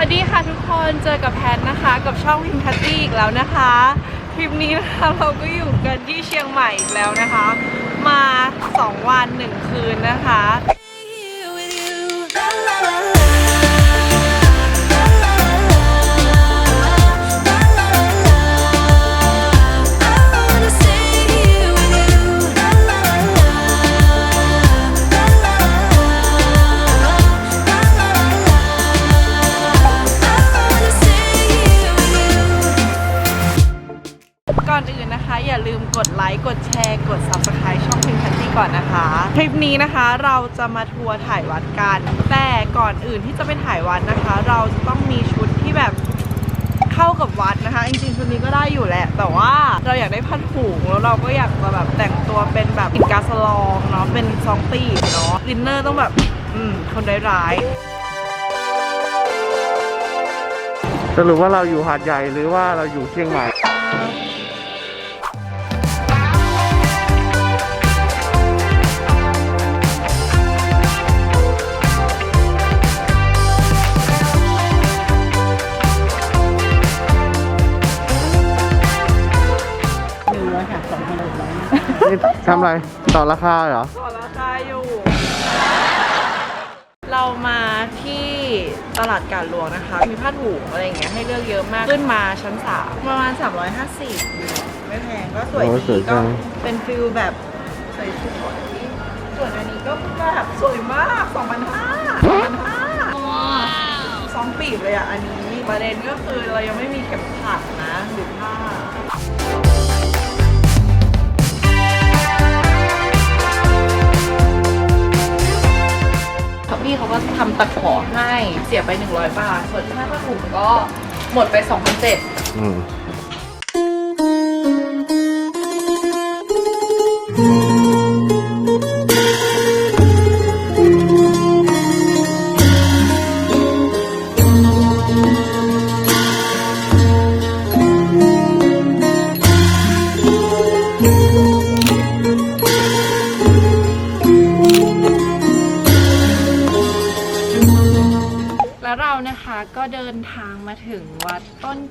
วัสดีค่ะทุกคนเจอกับแพทนะคะ กับช่องพิมพัตตี้อีกแล้วนะคะทริปนี้นะคะเราก็อยู่กันที่เชียงใหม่อีกแล้วนะคะ มา 2 วัน 1 คืนนะคะ ก่อนนะคะคลิปนี้นะคะเราจะมาทัวร์ถ่ายวัดกัน แต่ก่อนอื่นที่จะไปถ่ายวัดนะคะ เราจะต้องมีชุดที่แบบเข้ากับวัดนะคะ จริงๆชุดนี้ก็ได้อยู่แหละ แต่ว่าเราอยากได้ผ้าถุงแล้วเราก็อยากจะแบบแต่งตัวเป็นแบบอินกาสลองเนาะเป็นซองปีเนาะดินเนอร์ต้องแบบอืมคนร้ายๆสรุปว่าเราอยู่หาดใหญ่หรือว่าเราอยู่เชียงใหม่ นี่ทำอะไรต่อราคาเหรอ ต่อราคาอยู่ เรามาที่ตลาดการหลวงนะคะ มีผ้าถุงอะไรอย่างเงี้ยให้เลือกเยอะมาก ขึ้นมาชั้นสามประมาณ 350 ไม่แพงก็สวยโอ้สดีวยจัก็ง เป็นฟิลแบบใส่ชุดสวยส่วนอันนี้ก็แบบสวยมาก2,500 2,500สองปีบเลยอะ อันนี้ประเด็นก็คือเรายังไม่มีเข็มขัดนะหรือผ้า ก็ทำตะขอให้เสียไป 100 บาท ส่วนค่าผ้าถุงก็หมดไป2,007อืม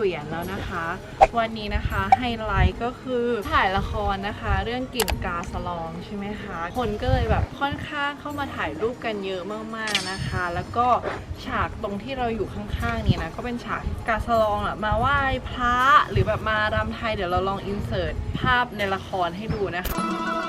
เกวียนแล้วนะคะ วันนี้นะคะไฮไลท์ก็คือถ่ายละครนะคะ เรื่องกลิ่นกาสลองใช่ไหมคะ คนก็เลยแบบค่อนข้างเข้ามาถ่ายรูปกันเยอะมากๆนะคะ แล้วก็ฉากตรงที่เราอยู่ข้างๆเนี่ยนะก็เป็นฉากกาสลองอะมาไหว้พระหรือแบบมารำไทยเดี๋ยวเราลองอินเสิร์ตภาพในละครให้ดูนะคะ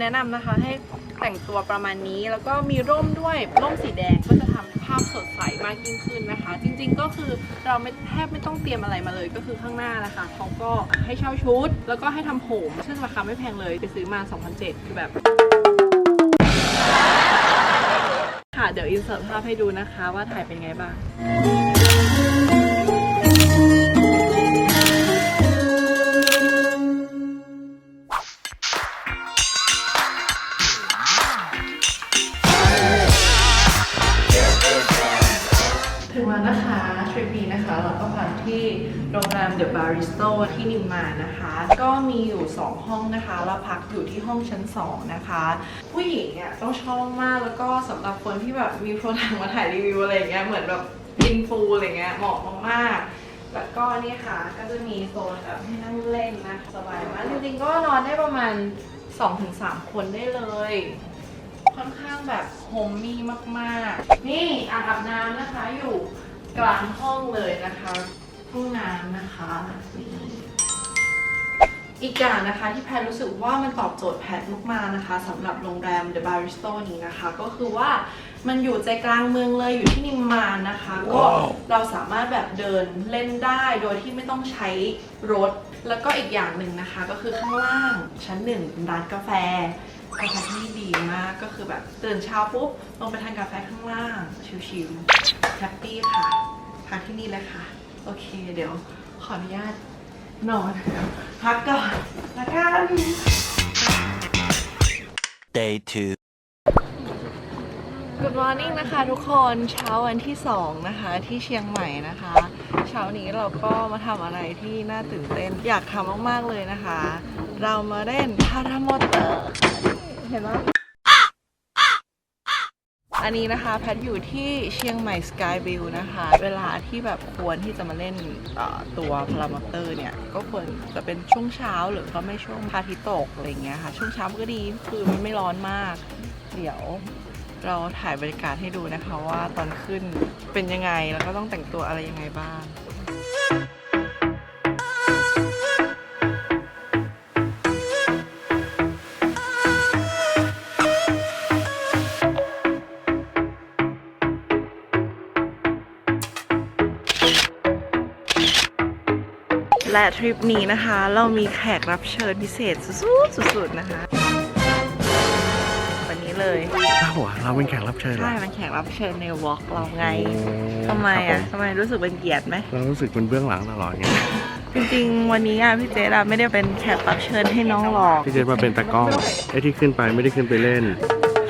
แนะนำนะคะให้แต่งตัวประมาณนี้แล้วก็มีร่มด้วยร่มสีแดงก็จะทำให้ภาพสดใสมากยิ่งขึ้นนะคะ จริงๆก็คือเราไม่แทบไม่ต้องเตรียมอะไรมาเลยก็คือข้างหน้านะคะเขาก็ให้เช่าชุด แล้วก็ให้ทำผม ซึ่งราคาไม่แพงเลยไปซื้อมา2,007คือแบบค่ะเดี๋ยวอินเสิร์ตภาพให้ดูนะคะว่าถ่ายเป็นไงบ้าง รงแรม The Baristo ที่นิมมานะคะ ก็มีอยู่ 2 ห้องนะคะเราพักอยู่ที่ห้องชั้น 2 นะคะ ผู้หญิงเนี่ยต้องชอบมากแล้วก็สำหรับคนที่แบบมีโปรดักต์มาถ่ายรีวิวอะไรเงี้ยเหมือนแบบอินฟูอะไรเงี้ยเหมาะมากๆแล้วก็นี่ค่ะก็จะมีโซนแบบให้นั่งเล่นนะสบายมากจริงๆก็นอนได้ประมาณ 2-3 คนได้เลย ค่อนข้างแบบโฮมมี่มากๆ นี่อ่างอาบน้ำนะคะอยู่กลางห้องเลยนะคะ ห้องน้ำนะคะนี่อีกอย่างนะคะที่แพทรู้สึกว่ามันตอบโจทย์แพทมากๆนะคะสำหรับโรงแรม The Baristo นี้นะคะ ก็คือว่ามันอยู่ใจกลางเมืองเลยอยู่ที่นิมมานนะคะ ก็เราสามารถแบบเดินเล่นได้โดยที่ไม่ต้องใช้รถ แล้วก็อีกอย่างหนึ่งนะคะ ก็คือข้างล่างชั้นหนึ่งเป็นร้านกาแฟกาแฟที่นี่ดีมากก็คือแบบตื่นเช้าปุ๊บลงไปทานกาแฟข้างล่างชิลๆแฮปปี้ค่ะพักที่นี่เลยค่ะ โอเค เดี๋ยวขออนุญาตนอน พักก่อนละกัน Day two. Good morning นะคะทุกคนเช้าวันที่ 2 นะคะ ที่เชียงใหม่นะคะ เช้านี้เราก็มาทำอะไรที่น่าตื่นเต้น อยากทำมาก ๆ เลยนะคะ เรามาเล่นพารามอเตอร์ เห็นไหม อันนี้นะคะแพทอยู่ที่เชียงใหม่สกายวิวนะคะ เวลาที่แบบควรที่จะมาเล่นตัวพารามอเตอร์เนี่ย ก็ควรจะเป็นช่วงเช้าหรือก็ไม่ช่วงพระอาทิตย์ตกอะไรเงี้ยค่ะ ช่วงเช้าก็ดีคือมันไม่ร้อนมาก เดี๋ยวเราถ่ายบรรยากาศให้ดูนะคะว่าตอนขึ้นเป็นยังไงแล้วก็ต้องแต่งตัวอะไรยังไงบ้าง และทริปนี้นะคะ เรามีแขกรับเชิญพิเศษสุดๆสุดๆนะคะ วันนี้เลยเราอะเราเป็นแขกรับเชิญเหรใช่อมันแขกรับเชิญในวอล์กเราไงโอ้ทำไมครัอะบผทำไมรู้สึกเป็นเกียรติไหม เรารู้สึกเป็นเบื้องหลังตลอดไงจริงๆ วันนี้อะพี่เจดอะไม่ได้เป็นแขกรับเชิญให้น้องหรอก พี่เจมาเป็นตากล้องไอ้ที่ขึ้นไปไม่ได้ขึ้นไปเล่น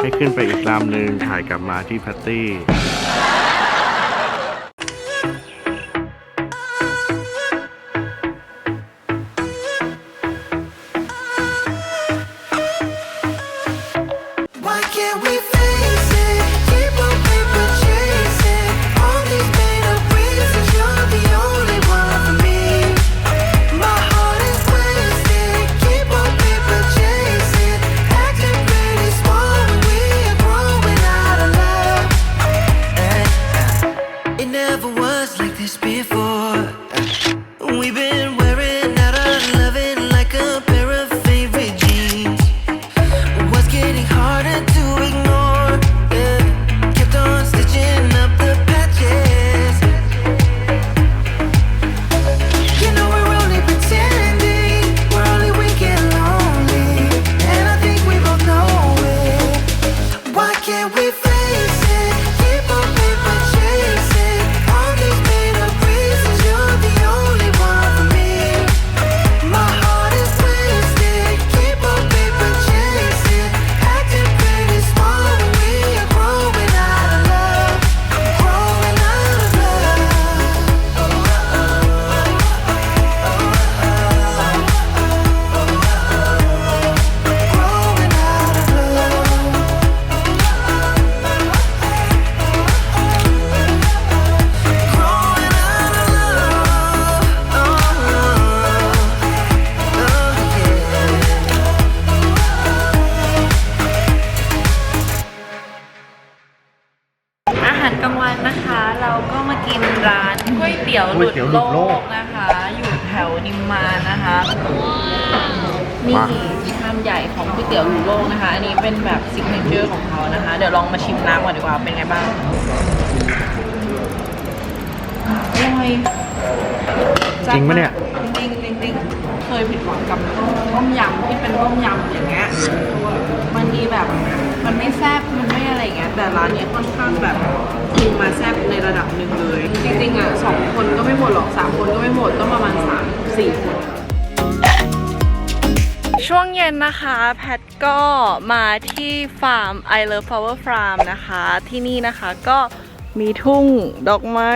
ให้ขึ้นไปอีกลำหนึ่งถ่ายกลับมาที่แพตตี้ never was like this before. ร้านก๋วยเตี๋ยวหลุดโลกนะคะ อยู่แถวนิมมานนะคะ นี่ชามใหญ่ของก๋วยเตี๋ยวหลุดโลกนะคะ อันนี้เป็นแบบซิกเนเจอร์ของเขานะคะ เดี๋ยวลองมาชิมน้ำก่อนดีกว่าเป็นไงบ้างอร่อยจริงปะเนี่ย จริงจริงจริงเคยผิดหวังกับต้มยำที่เป็นต้มยำอย่างเงี้ยบางทีแบบ มันไม่แซ่บมันไม่อะไรอย่างเงี้ยแต่ร้านเนี้ยค่อนข้างแบบปรุงมาแซ่บในระดับหนึ่งเลย จริงๆอะสองคนก็ไม่หมดหรอกสามคนก็ไม่หมดต้องประมาณสามสี่คนช่วงเย็นนะคะ แพทก็มาที่ฟาร์ม I Love Flower Farm นะคะ ที่นี่นะคะก็ มีทุ่งดอกไม้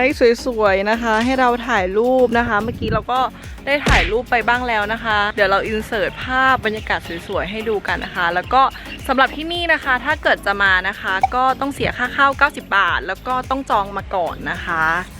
สวยๆนะคะ ให้เราถ่ายรูปนะคะ เมื่อกี้เราก็ได้ถ่ายรูปไปบ้างแล้วนะคะ เดี๋ยวเราอินเสิร์ตภาพบรรยากาศสวยๆให้ดูกันนะคะ แล้วก็สำหรับที่นี่นะคะ ถ้าเกิดจะมานะคะ ก็ต้องเสียค่าเข้า 90 บาท แล้วก็ต้องจองมาก่อนนะคะ